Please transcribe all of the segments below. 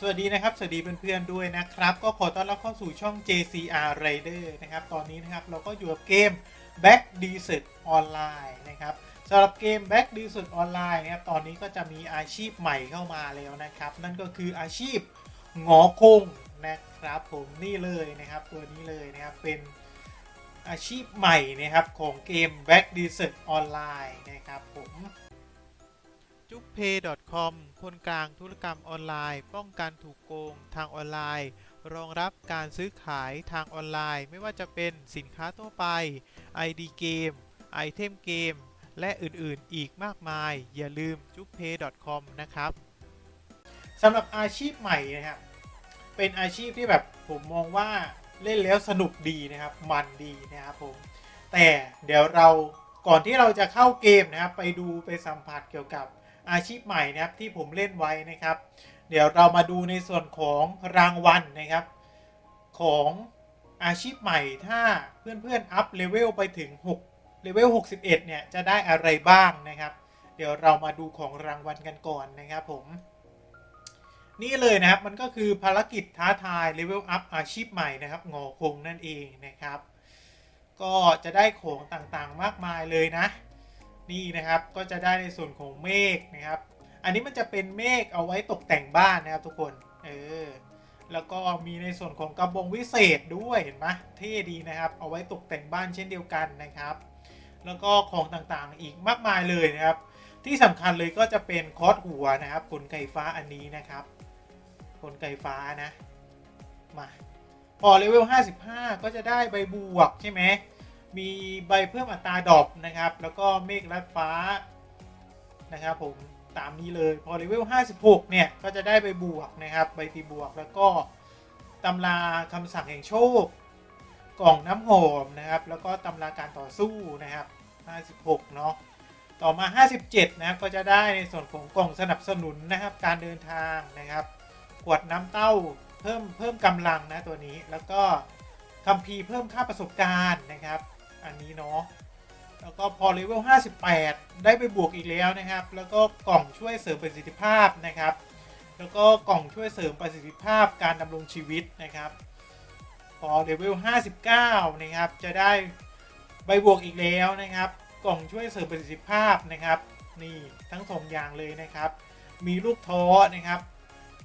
สวัสดีนะครับ สวัสดีเพื่อนๆด้วยนะครับ ก็ขอต้อนรับเข้าสู่ช่อง JCR Rider นะครับ ตอนนี้นะครับเราก็อยู่กับเกม Back Desert Online นะครับสำหรับเกม Back Desert Online นะครับ ตอนนี้ก็จะมีอาชีพใหม่เข้ามาแล้วนะครับ นั่นก็คืออาชีพหงอคงนะครับผมนี่เลยนะครับ ตัวนี้เลยนะครับ เป็นอาชีพใหม่นะครับของเกม Back Desert Online นะครับผม จุ๊กเพย์ .com คนกลางธุรกรรมออนไลน์ ป้องกันถูกโกงทางออนไลน์ รองรับการซื้อขายทางออนไลน์ ไม่ว่าจะเป็นสินค้าทั่วไป ID เกม ไอเทมเกม และอื่นๆ อีกมากมาย อย่าลืมจุ๊กเพย์ .com นะครับสำหรับอาชีพใหม่นะครับ เป็นอาชีพที่แบบผมมองว่าเล่นแล้วสนุกดีนะครับ มันดีนะครับผม แต่เดี๋ยวเราก่อนที่เราจะเข้าเกมนะครับ ไปดูไปสัมผัสเกี่ยวกับ อาชีพใหม่นะครับที่ผมเล่นไว้นะครับ เดี๋ยวเรามาดูในส่วนของรางวัลนะครับ ของอาชีพใหม่ถ้าเพื่อนๆอัพเลเวลไปถึง6เลเวล61 เนี่ย จะได้อะไรบ้างนะครับ เดี๋ยวเรามาดูของรางวัลกันก่อนนะครับผมนี่เลยนะครับมันก็คือภารกิจท้าทายเลเวลอัพอาชีพใหม่นะครับงอคงนั่นเองนะครับ ก็จะได้ของต่างๆมากมายเลยนะ นี่นะครับก็จะได้ในส่วนของเมฆนะครับ อันนี้มันจะเป็นเมฆเอาไว้ตกแต่งบ้านนะครับทุกคนเออแล้วก็มีในส่วนของกระบองวิเศษด้วยเห็นไหมเท่ดีนะครับ เอาไว้ตกแต่งบ้านเช่นเดียวกันนะครับ แล้วก็ของต่างๆอีกมากมายเลยนะครับ ที่สำคัญเลยก็จะเป็นคอสหัวนะครับกลไกฟ้าอันนี้นะครับกลไกฟ้านะมาพอเลเวล 55 ก็จะได้ใบ บวก ใช่ไหม มีใบเพิ่มอัตราดอปนะครับ แล้วก็เมฆลัดฟ้านะครับผมตามนี้เลยพอเลเวล 56 เนี่ย ก็จะได้ใบบวกนะครับ ใบตีบวกแล้วก็ตำราคำสั่งแห่งโชค กล่องน้ำหอมนะครับ แล้วก็ตำราการต่อสู้นะครับ 56 เนาะต่อมา 57 นะครับ ก็จะได้ในส่วนของกล่องสนับสนุนนะครับ การเดินทางนะครับขวดน้ำเต้าเพิ่มเพิ่มกำลังนะตัวนี้ แล้วก็คัมภีร์เพิ่มค่าประสบการณ์นะครับ อันนี้เนาะแล้วก็พอเลเวล 58 ได้ไปบวกอีกแล้วนะครับ แล้วก็กล่องช่วยเสริมประสิทธิภาพนะครับ แล้วก็กล่องช่วยเสริมประสิทธิภาพการดำรงชีวิตนะครับ พอเลเวล 59 นะครับ จะได้ใบบวกอีกแล้วนะครับ กล่องช่วยเสริมประสิทธิภาพนะครับ นี่ทั้งสองอย่างเลยนะครับ มีลูกท้อนะครับ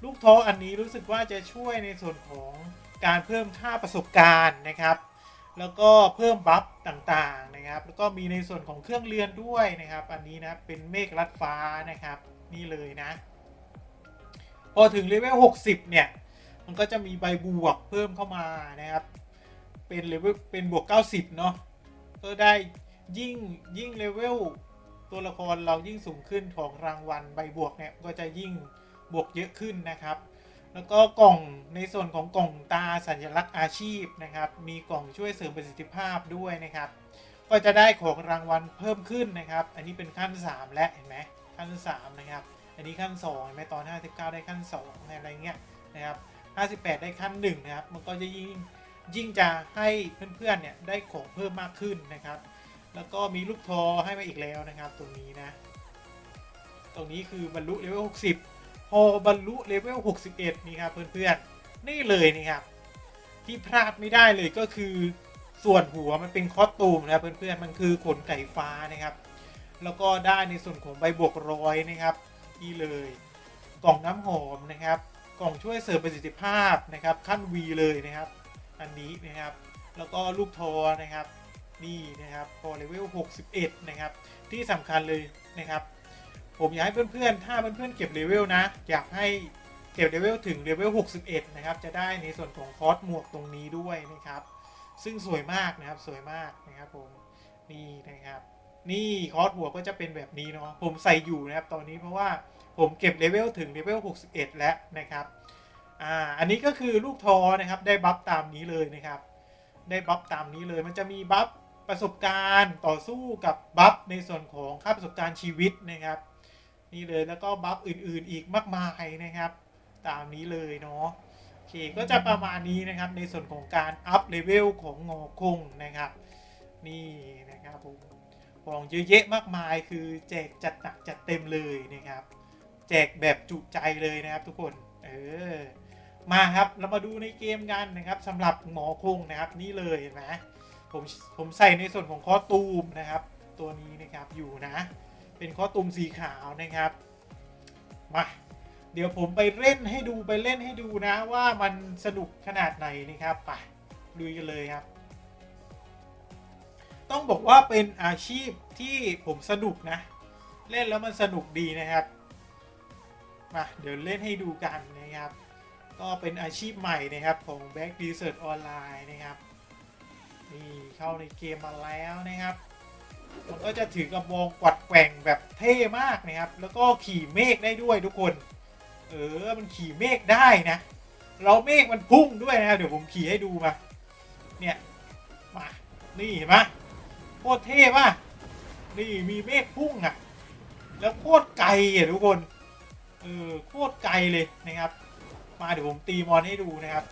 ลูกท้ออันนี้รู้สึกว่าจะช่วยในส่วนของการเพิ่มค่าประสบการณ์นะครับ แล้วก็เพิ่มบัฟต่างๆนะครับ แล้วก็มีในส่วนของเครื่องเรือนด้วยนะครับ อันนี้นะเป็นเมฆลัดฟ้านะครับ นี่เลยนะ พอถึงเลเวล60 เนี่ย มันก็จะมีใบบวกเพิ่มเข้ามานะครับ เป็นเลเวลเป็นบวก 90 เนาะก็ได้ยิ่งยิ่งเลเวลตัวละครเรายิ่งสูงขึ้นของรางวัลใบบวกเนี่ยก็จะยิ่งบวกเยอะขึ้นนะครับ แล้วก็กล่องในส่วนของกล่องตาสัญลักษณ์อาชีพนะครับ มีกล่องช่วยเสริมประสิทธิภาพด้วยนะครับ ก็จะได้ของรางวัลเพิ่มขึ้นนะครับ อันนี้เป็นขั้น 3 และเห็นไหมขั้น 3 นะครับ อันนี้ขั้น2เห็นไหมตอน 59 ได้ขั้น2อะไรเงี้ยนะครับ 58 ได้ขั้น1นะครับ มันก็จะยิ่งยิ่งจะให้เพื่อนๆเนี่ยได้ของเพิ่มมากขึ้นนะครับ แล้วก็มีลูกทอให้มาอีกแล้วนะครับตรงนี้นะ ตรงนี้คือบรรลุเลเวล 60 พอบรรลุเลเวล 61 นี่ครับเพื่อนๆ นี่เลยนี่ครับ ที่พลาดไม่ได้เลยก็คือส่วนหัวมันเป็นคอสตูมนะครับเพื่อนๆ มันคือขนไก่ฟ้านะครับ แล้วก็ได้ในส่วนของใบบวกร้อยนะครับนี่เลย กล่องน้ำหอมนะครับ กล่องช่วยเสริมประสิทธิภาพนะครับ ขั้น V เลยนะครับ อันนี้นะครับ แล้วก็ลูกทอนะครับ นี่นะครับพอเลเวล 61 นะครับ ที่สำคัญเลยนะครับ ผมอยากให้เพื่อนๆ ถ้าเพื่อนๆเก็บเลเวลนะ อยากให้เก็บเลเวลถึงเลเวล 61 นะครับ จะได้ในส่วนของคอร์สหมวกตรงนี้ด้วยนะครับ ซึ่งสวยมากนะครับ สวยมากนะครับผม นี่นะครับ นี่คอร์สหัวก็จะเป็นแบบนี้เนาะ ผมใส่อยู่นะครับตอนนี้เพราะว่าผมเก็บเลเวลถึงเลเวล 61 แล้วนะครับ อ่า อันนี้ก็คือลูกทอนะครับ ได้บัฟตามนี้เลยนะครับ ได้บัฟตามนี้เลย มันจะมีบัฟประสบการณ์ต่อสู้กับบัฟในส่วนของค่าประสบการณ์ชีวิตนะครับ นี่เลยแล้วก็บัฟอื่นๆอีกมากมายนะครับ ตามนี้เลยเนาะโอเคก็จะประมาณนี้นะครับในส่วนของการอัพเลเวลของงอคงนะครับ นี่นะครับผมของเยอะแยะมากมายคือแจกจัดหนักจัดเต็มเลยนะครับ แจกแบบจุใจเลยนะครับทุกคนเออมาครับเรามาดูในเกมกันนะครับสำหรับหมอคงนะครับนี่เลยเห็นไหมผมผมใส่ในส่วนของคอตูมนะครับ ตัวนี้นะครับอยู่นะ เป็นคอตูมสีขาวนะครับมาเดี๋ยวผมไปเล่นให้ดูไปเล่นให้ดูนะว่ามันสนุกขนาดไหนนะครับไปลุยกันเลยครับ ต้องบอกว่าเป็นอาชีพที่ผมสนุกนะ เล่นแล้วมันสนุกดีนะครับมาเดี๋ยวเล่นให้ดูกันนะครับ ก็เป็นอาชีพใหม่นะครับของ Back Research Online นะครับนี่เข้าในเกมมาแล้วนะครับ มันก็จะถือกระบองกวัดแกว่งแบบเท่มากนะครับ แล้วก็ขี่เมฆได้ด้วยทุกคน เออ มันขี่เมฆได้นะ เราเมฆมันพุ่งด้วยนะครับ เดี๋ยวผมขี่ให้ดูมา เนี่ย มา นี่เห็นไหมโคตรเท่ป่ะ นี่มีเมฆพุ่งอะ แล้วโคตรไกลอะทุกคน เออ โคตรไกลเลยนะครับ มาเดี๋ยวผมตีมอนให้ดูนะครับ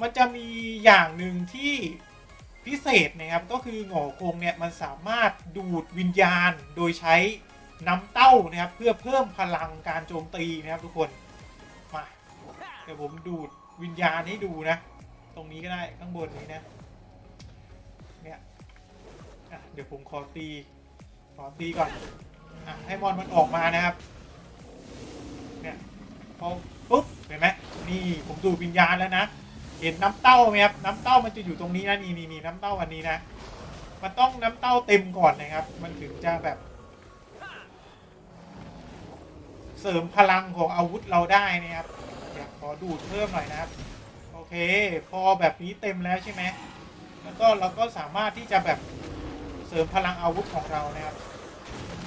มันจะมีอย่างหนึ่งที่ พิเศษนะครับก็คือหงอคงเนี่ยมันสามารถดูดวิญญาณโดยใช้น้ำเต้านะครับเพื่อเพิ่มพลังการโจมตีนะครับทุกคนมาเดี๋ยวผมดูดวิญญาณให้ดูนะ ตรงนี้ก็ได้ข้างบนนี้นะเนี่ยเดี๋ยวผมขอตีขอตีก่อนอให้มอนมันออกมานะครับเนี่ยพอปุ๊บเห็นไหมนี่ผมดูดวิญญาณแล้วนะ เห็นน้ำเต้าไหมครับน้ำเต้ามันจะอยู่ตรงนี้นะนี่นี่นี่น้ำเต้าอันนี้นะ มันต้องน้ำเต้าเต็มก่อนนะครับ มันถึงจะแบบ เสริมพลังของอาวุธเราได้นะครับเดี๋ยวขอดูดเพิ่มหน่อยนะครับ โอเค พอแบบนี้เต็มแล้วใช่ไหมแล้วก็เราก็สามารถที่จะแบบเสริมพลังอาวุธของเรานะครับ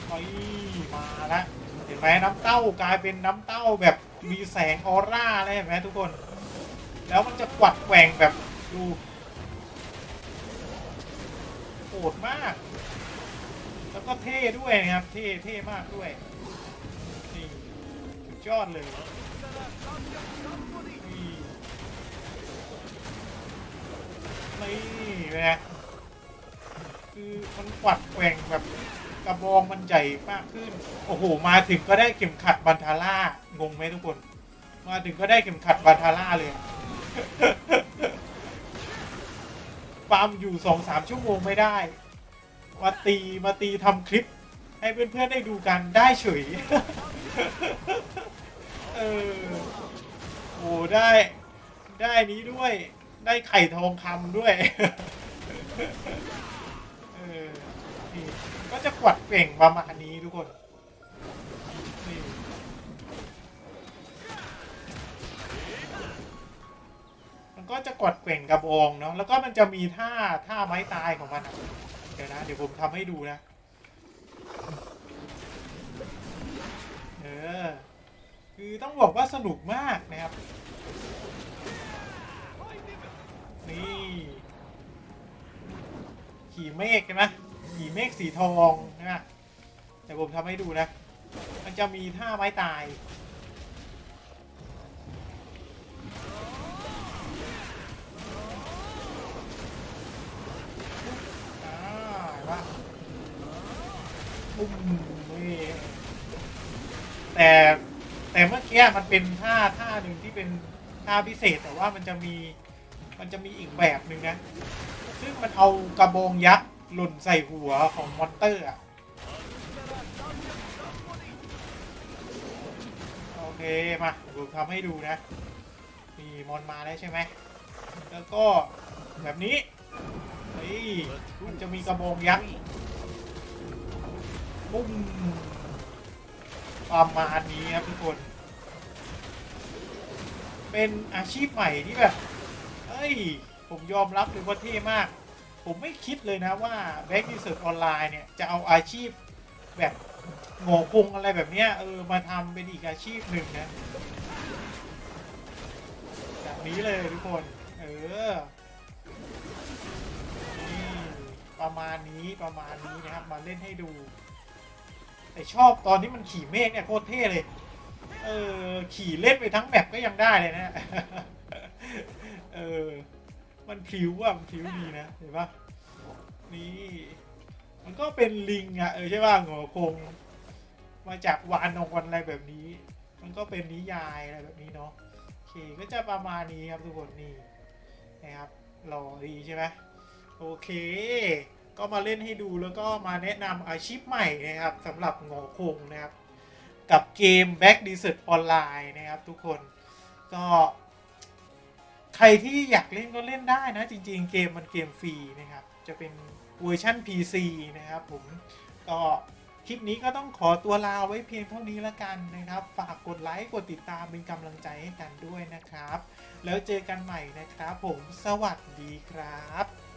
ไปมาละเห็นไหมน้ำเต้ากลายเป็นน้ำเต้าแบบมีแสงออร่าเลยเห็นไหมทุกคน แล้วมันจะกวัดแกว่งแบบดูโหดมาก แล้วก็เท่ด้วยนะครับ เท่เท่มากด้วยนี่สุดยอดเลยนี่นะคือมันกวัดแกว่งแบบกระบองมันใหญ่มากขึ้น โอ้โห มาถึงก็ได้เข็มขัดบันทาร่างงไหมทุกคน มาถึงก็ได้เข็มขัดบันทาร่าเลย ฟาร์มอยู่สองสามชั่วโมงไม่ได้ มาตีมาตีทำคลิป ให้เพื่อนๆได้ดูกันได้เฉย เออโอ้ได้ได้นี้ด้วยได้ไข่ทองคำด้วย เออ นี่ ก็จะกวัดเป่งประมาณนี้ทุกคน มันก็จะกดเกว่งกระบองเนาะแล้วก็มันจะมีท่าท่าไม้ตายของมันอะเดี๋ยวนะ เดี๋ยวผมทำให้ดูนะ เออ คือต้องบอกว่าสนุกมากนะครับ นี่ ขี่เมฆใช่ไหมขี่เมฆสีทองนะเดี๋ยวผมทำให้ดูนะ มันจะมีท่าไม้ตาย อ่าเห็น ปะปุ้มนี่แต่แต่เมื่อกี้มันเป็นท่าท่าหนึ่งที่เป็นท่าพิเศษแต่ว่ามันจะมีมันจะมีอีกแบบหนึ่งนะ ซึ่งมันเอากระบองยักษ์หล่นใส่หัวของมอนเตอร์อะโอเค มาเดี๋ยวผมทำให้ดูนะนี่มอนมาแล้วใช่ไหม แล้วก็แบบนี้ นี่มันจะมีกระบองยักษ์ปุ้มประมาณนี้ครับทุกคน เป็นอาชีพใหม่ที่แบบเอ้ย ผมยอมรับเลยว่าเท่มาก ผมไม่คิดเลยนะว่า Back Research Online เนี่ย จะเอาอาชีพแบบโง่คงอะไรแบบเนี้ยเออ มาทำเป็นอีกอาชีพหนึ่งนะ แบบนี้เลยทุกคน เออ ประมาณนี้ประมาณนี้นะครับ มาเล่นให้ดู แต่ชอบตอนที่มันขี่เมฆเนี่ยโคตรเท่เลย เออขี่เล่นไปทั้งแมปก็ยังได้เลยนะเออมันพลิ้วอะมันพลิ้วดีนะเห็นปะนี่มันก็เป็นลิงอะเออใช่ป่ะหัวคง มาจากวานองวันอะไรแบบนี้ มันก็เป็นนิยายอะไรแบบนี้เนาะโอเคก็จะประมาณนี้ครับทุกคนนี่นะครับรอดีใช่ไหม โอเค ก็มาเล่นให้ดูแล้วก็มาแนะนำอาชีพใหม่นะครับสำหรับหงอคงนะครับ กับเกม Back Desert Online นะครับทุกคนก็ใครที่อยากเล่นก็เล่นได้นะ จริงๆ เกมมันเกมฟรีนะครับ จะเป็นเวอร์ชัน PC นะครับผมก็คลิปนี้ก็ต้องขอตัวลาไว้เพียงเท่านี้ละกันนะครับ ฝากกดไลค์ กดติดตามเป็นกำลังใจให้กันด้วยนะครับ แล้วเจอกันใหม่นะครับผม สวัสดีครับ